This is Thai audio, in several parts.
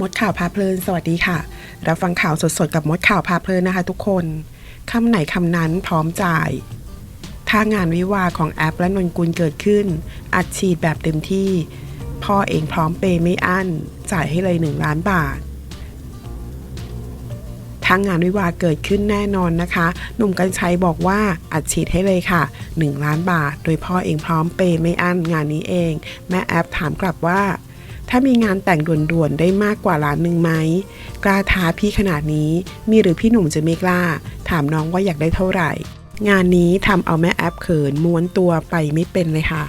มดข่าวพาเพลิน สวัสดีค่ะ รับฟังข่าวสดๆ กับมดข่าวพาเพลินนะคะทุกคน คำไหนคำนั้นพร้อมจ่าย ถ้างานวิวาของแอปและนนกุลเกิดขึ้น อัดฉีดแบบเต็มที่ พ่อเองพร้อมเปย์ไม่อั้น จ่ายให้เลยหนึ่งล้านบาทถ้างานวิวาเกิดขึ้นแน่นอนนะคะ หนุ่มกัญชัยบอกว่าอัดฉีดให้เลยค่ะ 1 ล้านบาท โดยพ่อเองพร้อมเปย์ไม่อั้นงานนี้เอง แม่แอปถามกลับว่า ถ้ามีงานแต่งด่วนๆ ได้มากกว่าล้านหนึ่งไหม กล้าท้าพี่ขนาดนี้ มีหรือพี่หนุ่มจะไม่กล้า ถามน้องว่าอยากได้เท่าไหร่ งานนี้ทำเอาแม่แอปเขินม้วนตัวไปไม่เป็นเลยค่ะ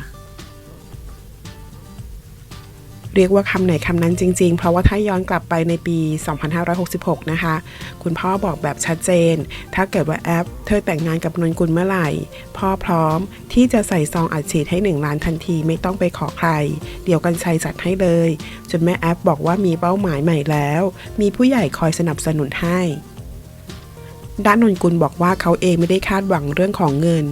เรียกว่าคำไหนคำนั้นจริง ๆ เพราะว่าถ้าย้อนกลับไปในปี 2566 นะคะ คุณพ่อบอกแบบชัดเจน ถ้าเกิดว่าแอป เธอแต่งงานกับนนกุลเมื่อไหร่ พ่อพร้อมที่จะใส่ซองอัดฉีดให้ 1 ล้านทันทีไม่ต้องไปขอใคร เดี๋ยวกันชัยจัดให้เลย จนแม่แอปบอกว่ามีเป้าหมายใหม่แล้ว มีผู้ใหญ่คอยสนับสนุนให้ด้านนนกุลบอกว่าเขาเองไม่ได้คาดหวังเรื่องของเงิน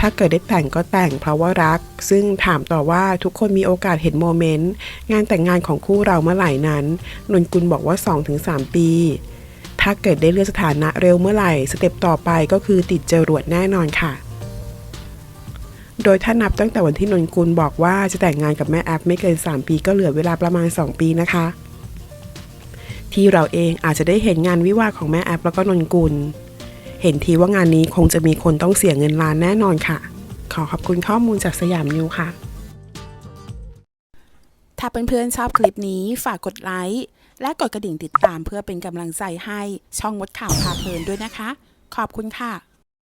ถ้าเกิดได้แต่งก็แต่งเพราะว่ารัก ซึ่งถามต่อว่าทุกคนมีโอกาสเห็นโมเมนต์ งานแต่งงานของคู่เราเมื่อไหร่นั้น นนกุลบอกว่า 2-3 ปี ถ้าเกิดได้เลื่อนสถานะเร็วเมื่อไหร่ สเต็ปต่อไปก็คือติดจรวดแน่นอนค่ะ โดยถ้านับตั้งแต่วันที่นนกุลบอกว่าจะแต่งงานกับแม่แอปไม่เกิน 3 ปีก็เหลือเวลาประมาณ 2 ปีนะคะ ที่เราเองอาจจะได้เห็นงานวิวาของแม่แอปแล้วก็นนกุล เห็นทีว่างานนี้คงจะมีคนต้องเสียเงินล้านแน่นอนค่ะ ขอขอบคุณข้อมูลจากสยามนิวค่ะ ถ้าเเพื่อนๆชอบคลิปนี้ฝากกดไลค์และกดกระดิ่งติดตามเพื่อเป็นกำลังใจให้ช่องมดข่าวพาเพลินด้วยนะคะ ขอบคุณค่ะ